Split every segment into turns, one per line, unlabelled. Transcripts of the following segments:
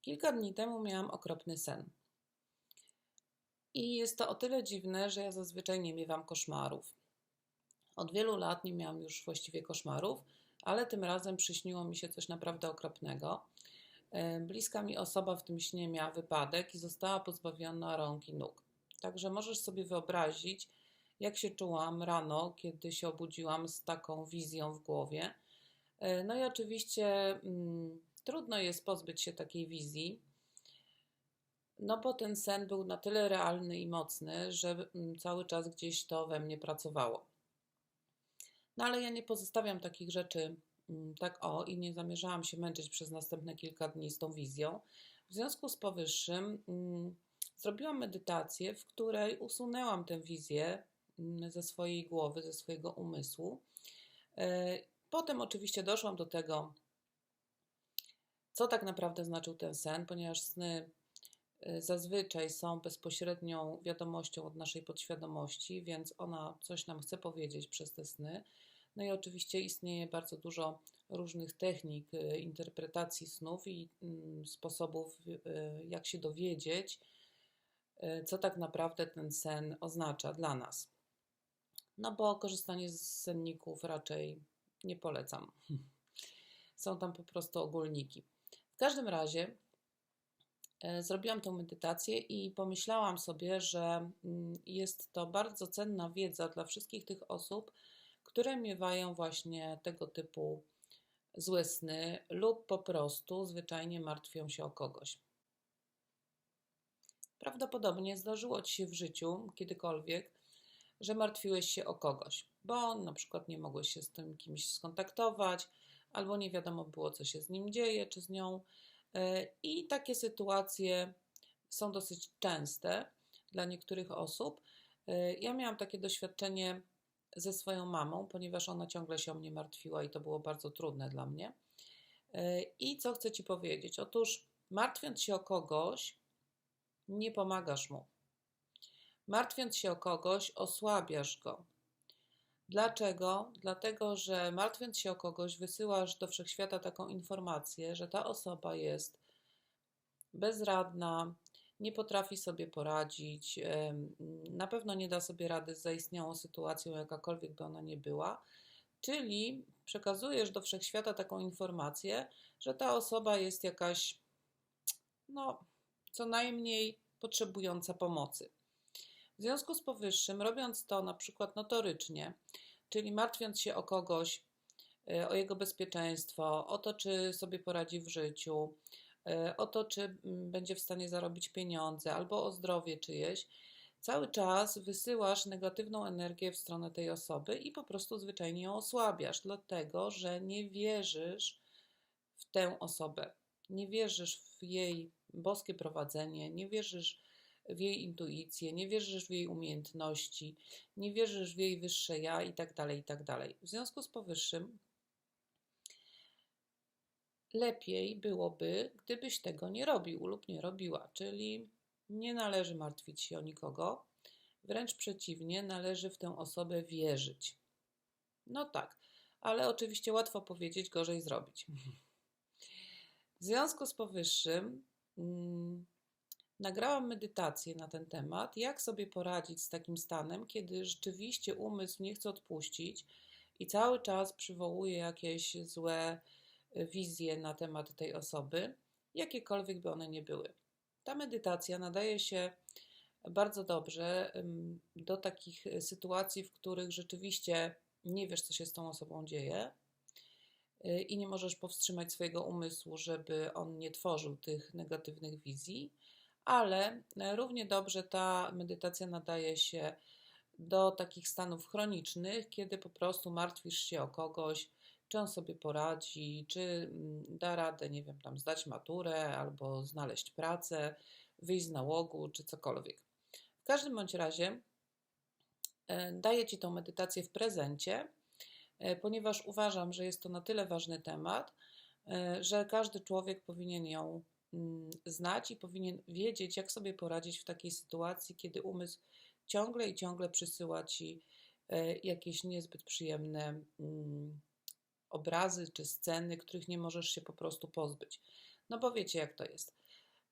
Kilka dni temu miałam okropny sen. I jest to o tyle dziwne, że ja zazwyczaj nie miewam koszmarów. Od wielu lat nie miałam już właściwie koszmarów, ale tym razem przyśniło mi się coś naprawdę okropnego. E, bliska mi osoba w tym śnie miała wypadek i została pozbawiona rąk i nóg. Także możesz sobie wyobrazić, jak się czułam rano, kiedy się obudziłam z taką wizją w głowie. E, no i oczywiście. Mm, Trudno jest pozbyć się takiej wizji, no bo ten sen był na tyle realny i mocny, że mm, cały czas gdzieś to we mnie pracowało. No ale ja nie pozostawiam takich rzeczy mm, tak o i nie zamierzałam się męczyć przez następne kilka dni z tą wizją. W związku z powyższym mm, zrobiłam medytację, w której usunęłam tę wizję ze swojej głowy, ze swojego umysłu. E, potem oczywiście doszłam do tego, co tak naprawdę znaczył ten sen, ponieważ sny y, zazwyczaj są bezpośrednią wiadomością od naszej podświadomości, więc ona coś nam chce powiedzieć przez te sny. No i oczywiście istnieje bardzo dużo różnych technik y, interpretacji snów i mm, sposobów, y, jak się dowiedzieć, co tak naprawdę ten sen oznacza dla nas. No bo korzystanie z senników raczej nie polecam. Są tam po prostu ogólniki każdym razie e, zrobiłam tę medytację i pomyślałam sobie, że mm, jest to bardzo cenna wiedza dla wszystkich tych osób, które miewają właśnie tego typu złe sny lub po prostu zwyczajnie martwią się o kogoś. Prawdopodobnie zdarzyło ci się w życiu kiedykolwiek, że martwiłeś się o kogoś, bo na przykład nie mogłeś się z tym kimś skontaktować, albo nie wiadomo było, co się z nim dzieje, czy z nią. E, I takie sytuacje są dosyć częste dla niektórych osób. E, ja miałam takie doświadczenie ze swoją mamą, ponieważ ona ciągle się o mnie martwiła i to było bardzo trudne dla mnie. E, I co chcę Ci powiedzieć? Otóż, martwiąc się o kogoś, nie pomagasz mu. Martwiąc się o kogoś, osłabiasz go. Dlaczego? Dlatego, że martwiąc się o kogoś, wysyłasz do wszechświata taką informację, że ta osoba jest bezradna, nie potrafi sobie poradzić, na pewno nie da sobie rady z zaistniałą sytuacją, jakakolwiek by ona nie była. Czyli przekazujesz do wszechświata taką informację, że ta osoba jest jakaś, no, co najmniej potrzebująca pomocy. W związku z powyższym, robiąc to na przykład notorycznie, czyli martwiąc się o kogoś, e, o jego bezpieczeństwo, o to, czy sobie poradzi w życiu, e, o to, czy mm, będzie w stanie zarobić pieniądze, albo o zdrowie czyjeś, cały czas wysyłasz negatywną energię w stronę tej osoby i po prostu zwyczajnie ją osłabiasz, dlatego że nie wierzysz w tę osobę, nie wierzysz w jej boskie prowadzenie, nie wierzysz w jej intuicję, nie wierzysz w jej umiejętności, nie wierzysz w jej wyższe ja i tak dalej, i tak dalej. W związku z powyższym lepiej byłoby, gdybyś tego nie robił lub nie robiła, czyli nie należy martwić się o nikogo, wręcz przeciwnie, należy w tę osobę wierzyć. No tak, ale oczywiście łatwo powiedzieć, gorzej zrobić. W związku z powyższym, mm, Nagrałam medytację na ten temat, jak sobie poradzić z takim stanem, kiedy rzeczywiście umysł nie chce odpuścić i cały czas przywołuje jakieś złe e, wizje na temat tej osoby, jakiekolwiek by one nie były. Ta medytacja nadaje się bardzo dobrze do takich sytuacji, w których rzeczywiście nie wiesz, co się z tą osobą dzieje e, i nie możesz powstrzymać swojego umysłu, żeby on nie tworzył tych negatywnych wizji ale e, równie dobrze ta medytacja nadaje się do takich stanów chronicznych, kiedy po prostu martwisz się o kogoś, czy on sobie poradzi, czy mm, da radę, nie wiem, tam zdać maturę albo znaleźć pracę, wyjść z nałogu, czy cokolwiek. W każdym bądź razie e, daję Ci tą medytację w prezencie, e, ponieważ uważam, że jest to na tyle ważny temat, że każdy człowiek powinien ją znać i powinien wiedzieć, jak sobie poradzić w takiej sytuacji, kiedy umysł ciągle i ciągle przysyła ci e, jakieś niezbyt przyjemne mm, obrazy czy sceny, których nie możesz się po prostu pozbyć. No bo wiecie, jak to jest.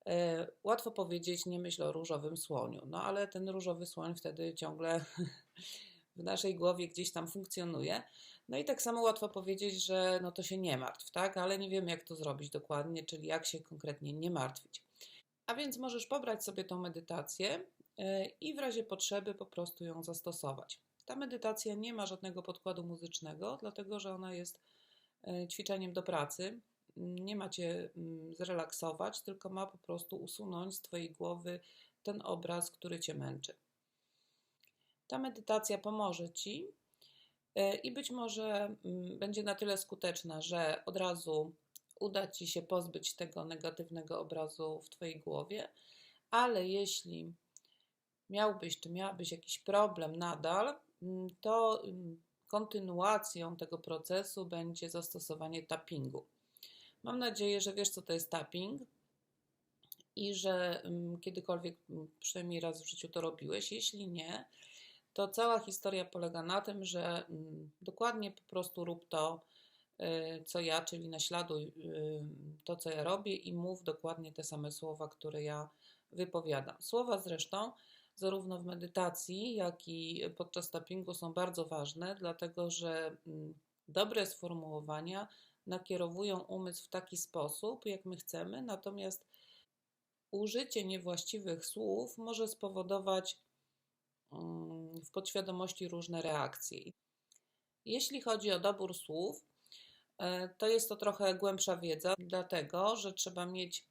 E, Łatwo powiedzieć, nie myśl o różowym słoniu, no ale ten różowy słoń wtedy ciągle w naszej głowie gdzieś tam funkcjonuje. No i tak samo łatwo powiedzieć, że no to się nie martw, tak? Ale nie wiemy, jak to zrobić dokładnie, czyli jak się konkretnie nie martwić. A więc możesz pobrać sobie tą medytację e, i w razie potrzeby po prostu ją zastosować. Ta medytacja nie ma żadnego podkładu muzycznego, dlatego że ona jest e, ćwiczeniem do pracy. Nie ma cię mm, zrelaksować, tylko ma po prostu usunąć z twojej głowy ten obraz, który cię męczy. Ta medytacja pomoże ci e, i być może mm, będzie na tyle skuteczna, że od razu uda ci się pozbyć tego negatywnego obrazu w twojej głowie, ale jeśli miałbyś czy miałabyś jakiś problem nadal, mm, to mm, kontynuacją tego procesu będzie zastosowanie tappingu. Mam nadzieję, że wiesz, co to jest tapping i że kiedykolwiek przynajmniej raz w życiu to robiłeś. Jeśli nie, to cała historia polega na tym, że dokładnie po prostu rób to, y, co ja, czyli naśladuj y, to, co ja robię i mów dokładnie te same słowa, które ja wypowiadam. Słowa zresztą zarówno w medytacji, jak i podczas tappingu są bardzo ważne, dlatego że dobre sformułowania nakierowują umysł w taki sposób, jak my chcemy, natomiast użycie niewłaściwych słów może spowodować mm, w podświadomości różne reakcje. Jeśli chodzi o dobór słów, e, to jest to trochę głębsza wiedza, dlatego że trzeba mieć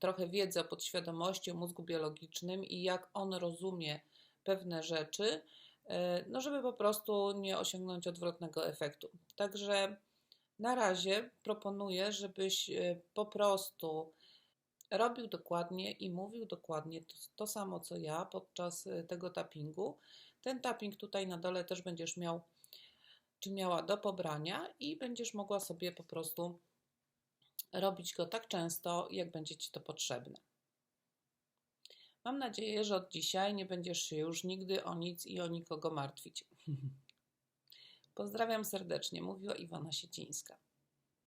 trochę wiedzy o podświadomości, o mózgu biologicznym i jak on rozumie pewne rzeczy, e, no żeby po prostu nie osiągnąć odwrotnego efektu. Także na razie proponuję, żebyś e, po prostu robił dokładnie i mówił dokładnie to, to, samo co ja podczas tego tappingu. Ten tapping tutaj na dole też będziesz miał, czy miała do pobrania i będziesz mogła sobie po prostu robić go tak często, jak będzie Ci to potrzebne. Mam nadzieję, że od dzisiaj nie będziesz się już nigdy o nic i o nikogo martwić. Pozdrawiam serdecznie, mówiła Iwona Siecińska.